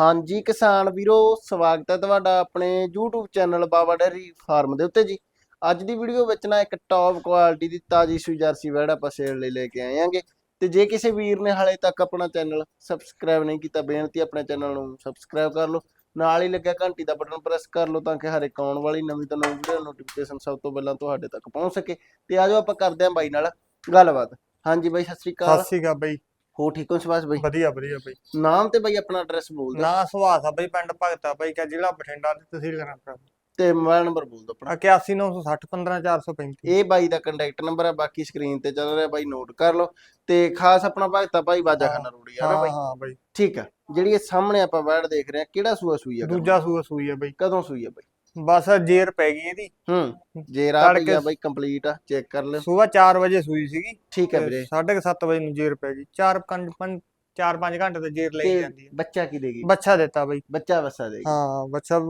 ਹਾਂਜੀ ਕਿਸਾਨ ਵੀਰੋ, ਸਵਾਗਤ ਹੈ ਤੁਹਾਡਾ ਆਪਣੇ YouTube channel Baba dairy farm ਦੇ ਉੱਤੇ ਜੀ। ਅੱਜ ਦੀ ਵੀਡੀਓ ਵਿੱਚ ਨਾ ਇੱਕ ਟੌਪ ਕੁਆਲਿਟੀ ਦੀ ਤਾਜੀ ਸੂਈ ਜਰਸੀ ਵੈੜ ਆਪਾਂ ਸੇਲ ਲਈ ਲੈ ਕੇ ਆਏ ਆਂਗੇ ਤੇ ਜੇ ਕਿਸੇ ਵੀਰ ਨੇ ਹਾਲੇ ਤੱਕ ਆਪਣਾ ਚੈਨਲ ਸਬਸਕ੍ਰਾਈਬ ਨਹੀਂ ਕੀਤਾ, ਬੇਨਤੀ ਆਪਣੇ ਚੈਨਲ ਨੂੰ ਸਬਸਕ੍ਰਾਈਬ ਕਰ ਲਓ। ਨਾਲ ਹੀ ਲੱਗਿਆ ਘੰਟੀ ਦਾ ਬਟਨ ਪ੍ਰੈਸ ਕਰ ਲਓ ਤਾਂ ਕਿ ਹਰ ਇੱਕ ਆਉਣ ਵਾਲੀ ਨਵੀਂ ਤੋਂ ਨਵੀਂ ਵੀਡੀਓ ਨੋਟੀਫਿਕੇਸ਼ਨ ਸਭ ਤੋਂ ਪਹਿਲਾਂ ਤੁਹਾਡੇ ਤੱਕ ਪਹੁੰਚ ਸਕੇ। ਤੇ ਆਜੋ ਆਪਾਂ ਕਰਦੇ ਆਂ ਬਾਈ ਨਾਲ ਗੱਲਬਾਤ। ਹਾਂਜੀ ਬਾਈ, ਸਤਿ ਸ੍ਰੀ ਅਕਾਲ। ਸਤਿ ਸ਼੍ਰੀ ਅਕਾਲ ਬਾਈ। ਹੋ ਠੀਕ ਹੋ ਸਵਾਸ ਬਾਈ? ਵਧੀਆ ਵਧੀਆ ਬਈ। ਨਾਮ ਤੇ ਬਾਈ ਆਪਣਾ ਐਡਰੈਸ ਬੋਲ ਦਿਓ। ਨਾ ਸੁਹਾਸ ਆ ਬਈ ਪਿੰਡ ਭਗਤਾ ਬਈ ਕਾ ਜ਼ਿਲ੍ਹਾ ਬਠਿੰਡਾ ਤੇ ਤਹਿਸੀਲ ਕਰਾਂ ਤੇ ਮੋਬਾਈਲ ਨੰਬਰ ਬੋਲ ਦਿਓ ਆਪਣਾ। 81960 15435 ਇਹ ਬਾਈ ਦਾ ਕੰਟੈਕਟ ਨੰਬਰ ਹੈ ਬਾਕੀ ਸਕਰੀਨ ਤੇ ਚੱਲ ਰਿਹਾ ਬਾਈ ਨੋਟ ਕਰ ਲਓ। ਤੇ ਖਾਸ ਆਪਣਾ ਭਗਤਾ ਭਾਈ ਬਾਜਾ ਹਾਂ, ਖਾਨਾ ਰੋੜੀ ਆ ਨਾ ਬਾਈ? ਹਾਂ ਬਈ। ਠੀਕ ਆ। ਜਿਹੜੀ ਇਹ ਸਾਹਮਣੇ ਆਪਾਂ ਵੈੜ ਦੇਖ ਰਹੇ ਆ ਕਿਹੜਾ ਸੂਆ ਸੂਈ ਆ ਦੂਜਾ ਸੂਆ ਸੂਈ ਆ ਬਈ। ਕਦੋਂ ਸੂਈ ਆ ਬਾਈ? ਬਸ ਜੇਰ ਪੈ ਗਈ ਇਹਦੀ। ਹੂੰ ਜੇਰਾ ਤੜਕੇ- ਪਈ ਆ ਬਾਈ ਕੰਪਲੀਟ ਆ ਚੈੱਕ ਕਰ ਲਿਓ ਸੂਆ 4 ਵਜੇ ਸੂਈ ਸੀਗੀ ਠੀਕ ਹੈ ਵੀਰੇ। 7:30 ਵਜੇ ਨੂੰ ਜੇਰ ਪੈ ਗਈ। 4 5 4-5 ਘੰਟੇ ਤੇ ਜੇਰ ਲਈ ਤੇ ਜਾਂਦੀ ਹੈ ਬੱਚਾ ਕੀ ਦੇਗੀ ਬੱਚਾ ਦਿੱਤਾ ਬਈ। ਬੱਚਾ ਵਸਾ ਦੇਗੀ ਹਾਂ ਬੱਚਾ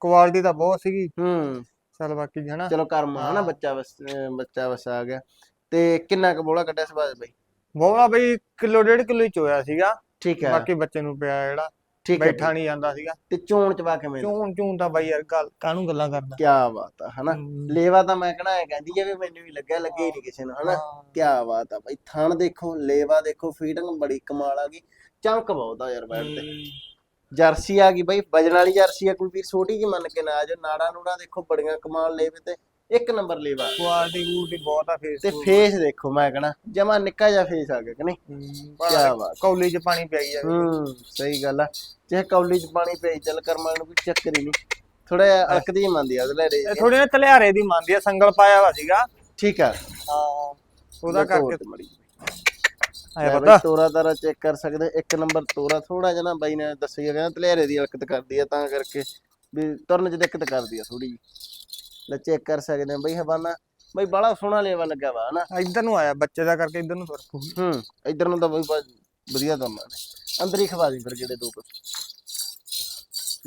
ਕੁਆਲਿਟੀ ਤਾਂ ਬਹੁਤ ਸੀਗੀ। ਹੂੰ। ਚਲ ਬਾਕੀ ਹਨਾ। ਚਲੋ ਕਰਮ ਆ ਨਾ ਹਾਂ। ਬੱਚਾ ਵਸ ਅਹ ਬੱਚਾ ਵਸਾ ਆ ਗਿਆ। ਤੇ ਕਿੰਨਾ ਕੁ ਬੋਲਾ ਕੱਢਿਆ ਸਵਾਦ ਬਾਈ? ਬੋਲਾ ਬਈ ਕਿਲੋ ਡੇਢ ਕਿਲੋ ਹੀ ਚੋਇਆ ਸੀਗਾ। ਠੀਕ ਹੈ ਬਾਕੀ ਬੱਚੇ ਨੂੰ ਪਿਆ ਜਿਹੜਾ। ਠੀਕ ਹੈ ਬੈਠਾ ਨਹੀਂ ਜਾਂਦਾ ਸੀਗਾ। ਤੇ ਚੋਣ ਚਵਾ ਕੇ ਮੈਨੂੰ ਚੂੰ ਚੂੰ ਤਾਂ ਬਾਈ ਯਾਰ ਗੱਲ ਕਾਹਨੂੰ ਗੱਲਾਂ ਕਰਦਾ ਕੀ ਬਾਤ ਆ ਹਨਾ? ਲੇਵਾ ਤਾਂ ਮੈਂ ਕਹਣਾ ਹੈ ਕਹਿੰਦੀ ਆ ਵੀ ਮੈਨੂੰ ਵੀ ਲੱਗਿਆ ਲੱਗੇ ਹੀ ਨਹੀਂ ਕਿਸੇ ਨੂੰ ਹਨਾ। ਕੀ ਬਾਤ ਆ ਬਾਈ ਥਣ ਦੇਖੋ ਲੇਵਾ ਦੇਖੋ ਫੀਡਿੰਗ ਬੜੀ ਕਮਾਲ ਆ ਗਈ। ਚਮਕ ਬਹੁਤ ਆ ਯਾਰ ਬੈਠ ਤੇ। ਜਰਸੀ ਆ ਗਈ ਬਾਈ ਵਜਣ ਵਾਲੀ ਜਰਸੀ ਆ ਕੋਈ ਵੀਰ ਛੋਟੀ ਜੀ ਮੰਨ ਕੇ ਨਾ ਆ ਜਾ ਨਾੜਾ ਨੂੜਾ ਦੇਖੋ ਬੜੀਆਂ ਕਮਾਲ ਲੇਵੇ ਤੇ। ਇੱਕ ਨੰਬਰ ਲੇਵਾ ਕੁਆਲਿਟੀ ਕੂਲਿਟੀ ਬਹੁਤ ਆ ਫੇਸ ਤੇ ਫੇਸ ਦੇਖੋ ਮੈਂ ਕਹਣਾ ਜਮਾ ਨਿੱਕਾ ਜਿਹਾ ਫੇਸ ਆ ਗਿਆ ਕਿ ਨਹੀਂ? ਕਿਆ ਬਾਤ। ਕੌਲੀ ਚ ਪਾਣੀ ਪਿਆਈ ਜਾਵੇ ਹੂੰ ਸਹੀ ਗੱਲ ਆ। ਜੇ ਕੌਲੀ ਚ ਪਾਣੀ ਪਈ ਚੱਲ ਕਰਮਾਂ ਨੂੰ ਕੋਈ ਚੱਕਰ ਹੀ ਨਹੀਂ। ਥੋੜਾ ਜਿਹਾ ਅਲਕਦੀ ਮੰਦੀ ਆ ਇਹ ਥੋੜੀ ਨਾ ਤਲਿਆਰੇ ਦੀ ਮੰਨਦੀ ਆ ਸੰਗਲ ਪਾਇਆ ਵਾ ਸੀਗਾ। ਠੀਕ ਆ। ਹਾਂ ਉਹਦਾ ਕਰਕੇ। ਮੜੀ ਆਇਆ ਪਤਾ? ਤੋਰਾ ਤਾਰਾ ਚੈੱਕ ਕਰ ਸਕਦੇ ਇੱਕ ਨੰਬਰ ਤੋਰਾ ਥੋੜਾ ਜਿਹਾ ਨਾ ਬਾਈ ਨੇ ਦੱਸਿਆ ਕਹਿੰਦਾ ਤਲੇਰੇ ਦੀ ਹਰਕਤ ਕਰਦੀ ਆ ਤਾਂ ਕਰਕੇ ਵੀ ਤੁਰਨ ਚ ਦਿੱਕਤ ਕਰਦੀ ਆ ਥੋੜੀ ਲੈ ਚੈੱਕ ਕਰ ਸਕਦੇ ਆ ਬਈ ਹਵਾਨਾ ਬਈ ਬੜਾ ਸੋਹਣਾ ਲੇਵਾ ਲੱਗਾ ਵਾ ਹਨਾ? ਇੱਧਰ ਨੂੰ ਆਇਆ ਬੱਚੇ ਦਾ ਕਰਕੇ ਇੱਧਰ ਨੂੰ ਤੁਰ ਹੂੰ ਇਧਰ ਨੂੰ ਤਾਂ ਬਈ ਬਸ ਵਧੀਆ ਕੰਮ ਆ ਅੰਦਰ ਹੀ ਖਵਾ ਦੀ ਫਿਰ ਜਿਹੜੇ ਦੋ ਕੁ।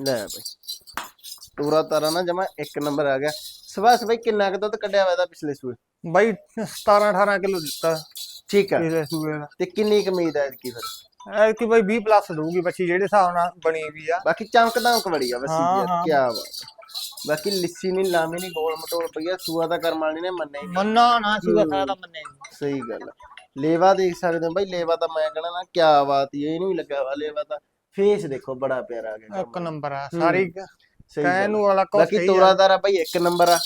ਲੈ ਬਈ। ਤੋਰਾ ਤਾਰਾ ਨਾ ਜਮਾ ਇੱਕ ਨੰਬਰ ਆ ਗਿਆ। ਸਵਾਸ ਬਈ ਕਿੰਨਾ ਕੁ ਦੁੱਧ ਕੱਢਿਆ ਹੋਇਆ ਇਹਦਾ ਪਿਛਲੇ ਸੂਏ? ਬਾਈ 17 18 ਕਿਲੋ ਦਿੱਤਾ। ਠੀਕ ਆ। ਪਿਛਲੇ ਸੂਏ ਦਾ। ਤੇ ਕਿੰਨੀ ਕੁ ਉਮੀਦ ਹੈ ਕੀ ਫਿਰ? ਐ ਕਿ ਬਾਈ 20 ਪਲੱਸ ਦਊਗੀ ਬੱਚੀ ਜਿਹੜੇ ਹਿਸਾਬ ਨਾਲ ਬਣੀ ਵੀ ਆ। ਬਾਕੀ ਚਮਕ ਦਮਕ ਬੜੀ ਆ ਵਸੀ ਹਾਂ, ਯਾਰ। ਕੀ ਆ। ਬਾਕੀ ਲਿੱਸੀ ਨਹੀਂ ਲਾਮੀ ਨਹੀਂ ਗੋਲ ਮਟੋਲ ਪਈ ਆ ਸੂਆ ਦਾ ਕਰਮ ਵਾਲੀ ਨੇ ਮੰਨਿਆ ਹੀ ਨਹੀਂ ਮੰਨਾ ਨਾ ਸੂਆ ਸਾਰਾ ਮੰਨੇ ਸਹੀ ਗੱਲ ਆ। ਲੇਵਾ ਦੇਖ ਸਕਦੇ ਹੋ ਬਾਈ ਲੇਵਾ ਤਾਂ ਮੈਂ ਕਹਣਾ ਨਾ ਕੀ ਬਾਤ ਹੀ ਆ, ਇਹਨੂੰ ਵੀ ਲੱਗਾ ਵਾ ਲੇਵਾ ਤਾਂ ਫੇਸ ਦੇਖੋ ਬੜਾ ਪਿਆਰਾ ਆ ਗਿਆ ਇੱਕ। ਨੰਬਰ ਆ ਸਾਰੀ ਸਹੀ ਗੱਲ ਕਹਿਣ ਆ। ਨੂੰ ਵਾਲਾ ਕੁਛ ਬਾਕੀ ਸਹੀ ਆ। ਤੋਰਾਦਾਰਾ ਬਾਈ ਇੱਕ ਨੰਬਰ ਆ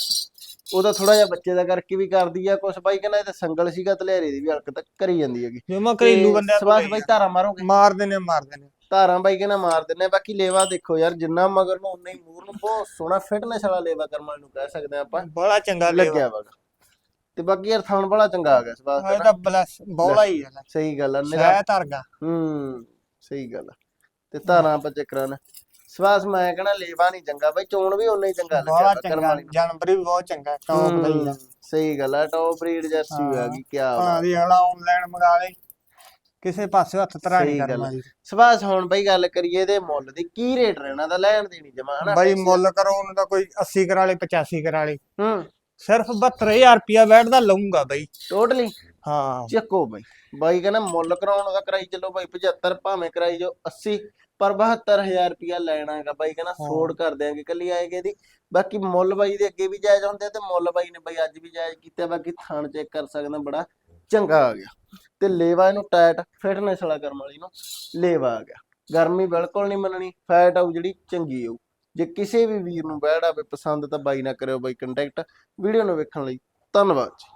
ਉਹਦਾ ਥੋੜਾ ਜਿਹਾ ਬੱਚੇ ਦਾ ਕਰਕੇ ਵੀ ਕਰਦੀ ਆ ਕੁਛ ਬਾਈ ਕਹਿੰਦਾ ਇਹ ਤਾਂ ਸੰਗਲ ਸੀਗਾ ਤਲੇਰੇ ਦੀ ਵੀ ਹਲਕਤ ਕਰੀ ਜਾਂਦੀ ਹੈਗੀ ਜਮਾ ਘਰੇਲੂ ਬੰਦਿਆਂ ਤੋਂ ਸਵਾਸ ਲਈ ਬਾਈ। ਧਾਰਾ ਮਾਰੋਗੇ ਮਾਰਦੇ ਨੇ ਮਾਰਦੇ ਨੇ ਧਾਰਾਂ ਬਾਈ ਕਹਿੰਦਾ ਮਾਰ ਦਿੰਨੇ ਆ। ਬਾਕੀ ਲੇਵਾ ਦੇਖੋ ਯਾਰ ਜਿੰਨਾ ਮਗਰ ਨੂੰ ਉਨਾ ਹੀ ਮੂਰ ਨੂੰ ਬਹੁਤ ਸੋਹਣਾ ਫਿਟਨੈਸ ਵਾਲਾ ਲੇਵਾ ਕਰਮਾਂ ਨੂੰ ਕਹਿ ਸਕਦੇ ਆ ਆਪਾਂ ਬੜਾ ਚੰਗਾ ਲੱਗਿਆ ਵਾ ਤੇ ਬਾਕੀ ਯਾਰ ਥਾਣ ਬੜਾ ਚੰਗਾ ਆ ਗਿਆ ਦਾ ਇਹ ਨਾ। ਤਾਂ ਬਲਸ ਬੌਲਾ ਹੀ ਆ ਸਹੀ ਗੱਲ ਆ ਨਿਰਾ ਸਹਿ ਧਰਗਾ ਹੂੰ ਸਹੀ ਗੱਲ ਆ ਤੇ ਧਾਰਾਂ ਆਪਾਂ ਚੱਕਰਾਂ ਨੇ ਸਵਾਸ ਮੈਂ ਕਹਣਾ ਲੇਵਾ ਨਹੀਂ ਚੰਗਾ ਬਾਈ ਚੋਣ ਵੀ ਉਨਾ ਹੀ ਚੰਗਾ ਲੱਗਿਆ ਕਰਮਾਂ ਵਾਲੀ। ਜਾਨਵਰ ਵੀ ਬਹੁਤ ਚੰਗਾ ਟੌਪ ਦਾ ਹੀ ਆ ਹੂੰ, ਸਹੀ ਗੱਲ ਆ ਟੌਪ ਬਰੀਡ ਜਰਸੀ ਹਾਂ। ਆ ਗਈ ਕੀ ਹਾਂ ਬਾਤ ਦੀ ਅਗਲਾ ਆਨਲਾਈਨ ਮੰਗਾ ਲੈ ਕਿਸੇ ਪਾਸੇ ਹੱਥ ਧਰਾ ਨਹੀਂ ਸਹੀ ਗੱਲ। ਕਰਨਾ। ਜੀ। ਸਵਾਸ ਹੁਣ ਬਈ ਗੱਲ ਕਰੀਏ ਇਹਦੇ ਮੁੱਲ ਦੀ ਕੀ ਰੇਟ ਰਹਿਣਾ ਦਾ ਲੈਣ ਦੇਣੀ ਜਮਾ ਹਨਾ? ਬਾਈ ਮੁੱਲ ਕਰੋ ਉਹਨਾਂ ਦਾ ਕੋਈ 80 ਕਰਾ ਲੇ 85 ਕਰਾ ਹੂੰ। ਸਿਰਫ 72000 ਰੁਪਿਆ ਬੈਠਦਾ ਲਊਂਗਾ ਬਾਈ। ਟੋਟਲੀ ਹਾਂ। ਚੱਕੋ ਬਾਈ। ਬਾਈ ਕਹਿੰਦਾ ਮੁੱਲ ਕਰਾਉਣ ਦਾ ਕਰਾਈ ਚੱਲੋ ਬਾਈ 75 ਭਾਵੇਂ ਕਰਾਈ ਜੋ 80 ਪਰ 72000 ਰੁਪਿਆ ਲੈਣਾ ਹੈਗਾ ਬਾਈ ਕਹਿੰਦਾ ਹਾਂ। ਸੋੜ ਕਰ ਦਿਆਂਗੇ ਕੱਲੀ ਆਏਗੇ ਦੀ ਬਾਕੀ ਮੁੱਲ ਬਾਈ ਦੇ ਅੱਗੇ ਵੀ ਜਾਇਜ਼ ਹੁੰਦੇ ਆ ਤੇ ਮੁੱਲ ਬਾਈ ਨੇ ਬਾਈ ਅੱਜ ਵੀ ਜਾਇਜ਼ ਕੀਤਾ ਬਾਕੀ ਥਾਣ ਚੈੱਕ ਕਰ ਸਕਦਾ ਬੜਾ। ਚੰਗਾ ਆ ਗਿਆ। ਤੇ ਲੇਵਾ ਇਹਨੂੰ ਟਾਈਟ ਫਿਟਨੈਸ ਵਾਲਾ ਕਰਮ ਵਾਲੀ ਨੂੰ ਲੇਵਾ ਆ ਗਿਆ। ਗਰਮੀ ਬਿਲਕੁਲ ਨਹੀਂ ਮੰਨਣੀ ਫੈਟ ਆਊ ਜਿਹੜੀ ਚੰਗੀ ਆਊ। ਜੇ ਕਿਸੇ ਵੀ ਵੀਰ ਨੂੰ ਬੈੜ ਆਵੇ, ਪਸੰਦ ਤਾਂ ਬਾਈ ਨਾ ਕਰਿਓ ਬਾਈ ਕੰਟੈਕਟ ਵੀਡੀਓ ਨੂੰ ਵੇਖਣ ਲਈ ਧੰਨਵਾਦ ਜੀ।